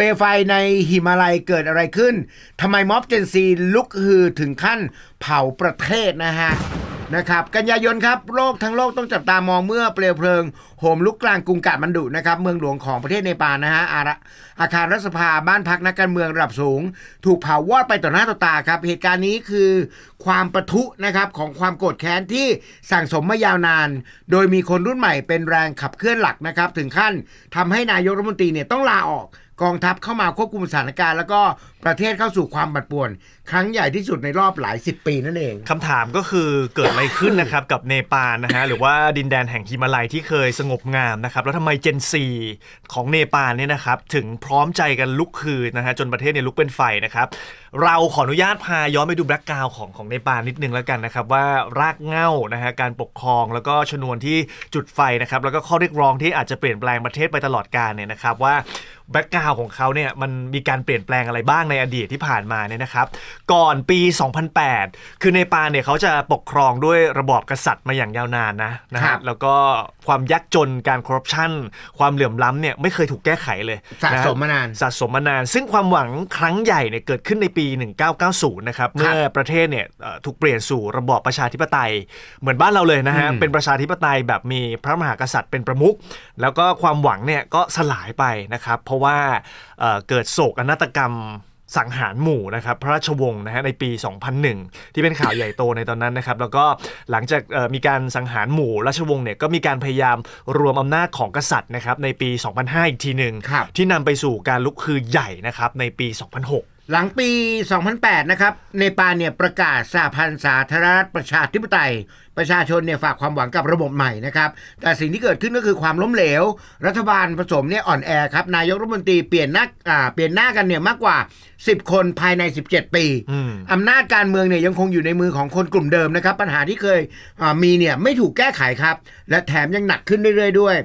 เปลไฟในหิมาลัยเกิดอะไรขึ้นทำไมม็อบเจนซีลุกฮือถึงขั้นเผาประเทศนะฮะนะครับกันยายนครับโลกทั้งโลกต้องจับตามองเมื่อเปลวเพลิงโหมลุกกลางกรุงกาดมันดุนะครับเมืองหลวงของประเทศเนปาลนะฮะอาอาคารรัฐสภาบ้านพักนักการเมืองระดับสูง ถูกเผาวอดไปต่อหน้าต่อตาครับเหตุการณ์นี้คือความประทุนะครับของความโกรธแค้นที่สั่งสมมายาวนาน โดยมีคนรุ่นใหม่เป็นแรงขับเคลื่อนหลักนะครับถึงขั้นทำให้นายกรัฐมนตรีเนี่ยต้องลาออก กองทัพเข้ามาควบคุมสถานการณ์ แล้วก็ประเทศเข้าสู่ความบัดป่วน ครั้งใหญ่ที่สุดในรอบหลายสิบปีนั่นเอง คำถามก็คือเกิดอะไรขึ้นนะครับ กับเนปาลนะฮะ หรือว่าดินแดนแห่งฮิมาลัยที่เคยสงบงามนะครับ แล้วทำไมเจนซีของเนปาลเนี่ยนะครับ ถึงพร้อมใจกันลุกคืนนะฮะ จนประเทศเนี่ยลุกเป็นไฟนะครับ เราขออนุญาตพาย้อนไปดูแบล็กกราวของของเนปาลนิดนึงแล้วกันนะครับ ว่ารากเหง้านะฮะการปกครองแล้วก็ชนวนที่จุดไฟนะครับแล้วก็ข้อเรียกร้องที่อาจจะเปลี่ยนแปลงประเทศไปตลอดกาลเนี่ยนะครับว่า แบ็กกราวของเขาเนี่ยมันมีการเปลี่ยนแปลงอะไรบ้างในอดีตที่ผ่านมาเนี่ยนะครับ ก่อนปี 2008 คือเนปาลเนี่ยเขาจะปกครองด้วยระบอบกษัตริย์มาอย่างยาวนานนะนะครัฮะบแล้วก็ความยากจนการคอร์รัปชันความเหลื่อมล้ำเนี่ยไม่เคยถูกแก้ไขเลยสะนะฮะสมมานานสะสมมานาน ซึ่งความหวังครั้งใหญ่เนี่ยเกิดขึ้นในปี 1990 นะครับ เมื่อประเทศเนี่ยเอ่อถูกเปลี่ยนสู่ระบอบประชาธิปไตย เหมือนบ้านเราเลยนะฮะอืมเป็นประชาธิปไตยแบบมีพระมหากษัตริย์เป็นประมุขแล้วก็ความหวังเนี่ยก็สลายไปนะครับเพราะว่าเอ่อเกิดโศกนาฏกรรมสังหารหมู่นะครับพระราชวงศ์นะฮะในปี 2001 ที่เป็นข่าวใหญ่โตในตอนนั้นนะครับ แล้วก็หลังจากเอ่อมีการสังหารหมู่ราชวงศ์เนี่ยก็มีการพยายามรวมอำนาจของกษัตริย์นะครับในปี 2005 อีกทีหนึ่งครับที่นำไปสู่การลุกคือใหญ่นะครับในปี 2006 หลังปี 2008 นะครับ เนปาลเนี่ยประกาศสหพันธ์สาธารณรัฐประชาธิปไตย ประชาชนเนี่ยฝากความหวังกับระบบใหม่นะครับ แต่สิ่งที่เกิดขึ้นก็คือความล้มเหลว รัฐบาลผสมเนี่ยอ่อนแอครับ นายกรัฐมนตรีเปลี่ยนหน้าอ่าเปลี่ยนหน้ากันเนี่ยมากกว่า 10 คนภายใน 17 ปีอืมอำนาจการเมืองเนี่ยยังคงอยู่ในมือของคนกลุ่มเดิมนะครับ ปัญหาที่เคยอ่ามีเนี่ยไม่ถูกแก้ไขครับ และแถมยังหนักขึ้นเรื่อยๆด้วย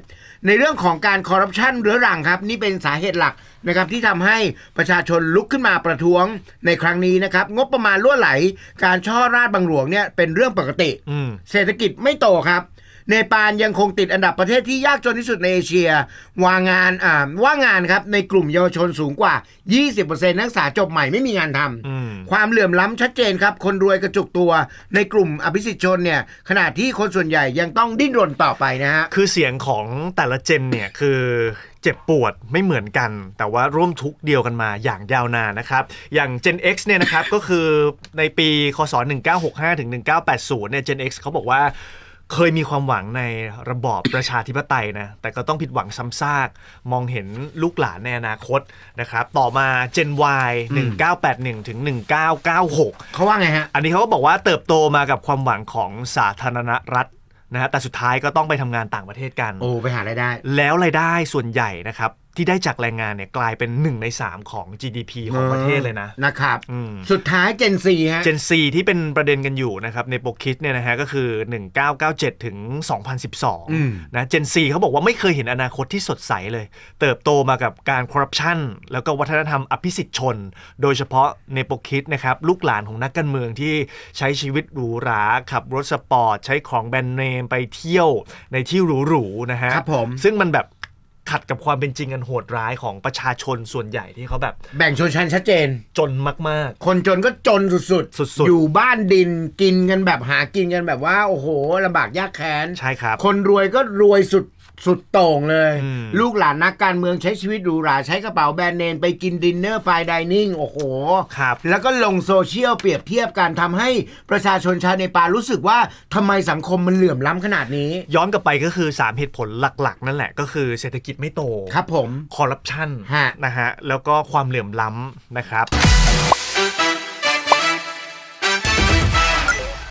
ในเรื่องของการคอร์รัปชันเรื้อรังครับ นี่เป็นสาเหตุหลัก นะครับที่ทำให้ประชาชนลุกขึ้นมาประท้วงในครั้งนี้นะครับ งบประมาณล่วไหล การช่อราดบังหลวงเนี่ยเป็นเรื่องปกติอืมเศรษฐกิจไม่โตครับ เนปาลยังคงติดอันดับประเทศที่ยากจนที่สุดในเอเชีย วางงานอ่าว่างงานครับในกลุ่มเยาวชนสูงกว่า 20%นักศึกษาจบใหม่ไม่มีงานทำอืมความเหลื่อมล้ำชัดเจนครับ คนรวยกระจุกตัวในกลุ่มอภิสิทธิชนเนี่ยขณะที่คนส่วนใหญ่ยังต้องดิ้นรนต่อไปนะฮะคือเสียงของแต่ละเจนเนี่ยคือเจ็บปวดไม่เหมือนกัน แต่ว่าร่วมทุกข์เดียวกันมาอย่างยาวนานนะครับ อย่าง Gen X เนี่ยนะครับ ก็คือในปีคศ1965ถึง1980เนี่ย Gen X เขาบอกว่า เคยมีความหวังในระบอบประชาธิปไตยนะ แต่ก็ต้องผิดหวังซ้ำซาก มองเห็นลูกหลานในอนาคตนะครับ ต่อมา Gen Y 1981 ถึง 1996 เขาว่าไงฮะ อันนี้เขาก็บอกว่าเติบโตมากับความหวังของสาธารณรัฐนะฮะแต่สุดท้ายก็ต้องไปทำงานต่างประเทศกัน โอ้ ไปหารายได้ แล้วรายได้ส่วนใหญ่นะครับ ที่ได้จากแรงงานเนี่ยกลายเป็น1ใน3ของ GDP ของประเทศเลยนะนะครับอืมสุดท้ายเจนซีฮะ Gen Z ที่เป็นประเด็นกันอยู่นะครับในโปกคิดเนี่ยนะฮะก็คือ 1997 ถึงอืม2012 นะ Gen Z เขาบอกว่าไม่เคยเห็นอนาคตที่สดใสเลย เติบโตมากับการคอร์รัปชันแล้วก็วัฒนธรรมอภิสิทธิชน โดยเฉพาะในโปกคิดนะครับลูกหลานของนักการเมืองที่ใช้ชีวิตหรูหราขับรถสปอร์ต ใช้ของแบรนด์เนมไปเที่ยวในที่หรูๆนะฮะครับผมซึ่งมันแบบ ขัดกับความเป็นจริงอันโหดร้ายของประชาชนส่วนใหญ่ที่เขาแบบ แบ่งชนชั้นชัดเจน จนมาก คนจนก็จนสุดสุดๆ อยู่บ้านดินกินกันแบบหากินกันแบบว่า โอ้โหลำบากยากแค้น ๆ ใช่ครับ คนรวยก็รวยสุด สุดโต่งเลยอืมลูกหลานนักการเมืองใช้ชีวิตหรูหราใช้กระเป๋าแบรนด์เนมไปกินดินเนอร์ไฟดิเนิ่งโอ้โห ครับแล้วก็ลงโซเชียลเปรียบเทียบกันทำให้ประชาชนชาวเนปาลรู้สึกว่าทำไมสังคมมันเหลื่อมล้ำขนาดนี้ ย้อนกลับไปก็คือ 3 เหตุผลหลัก ๆ นั่นแหละ ก็คือเศรษฐกิจไม่โต ครับผมคอร์รัปชันฮะนะฮะ แล้วก็ความเหลื่อมล้ำนะครับ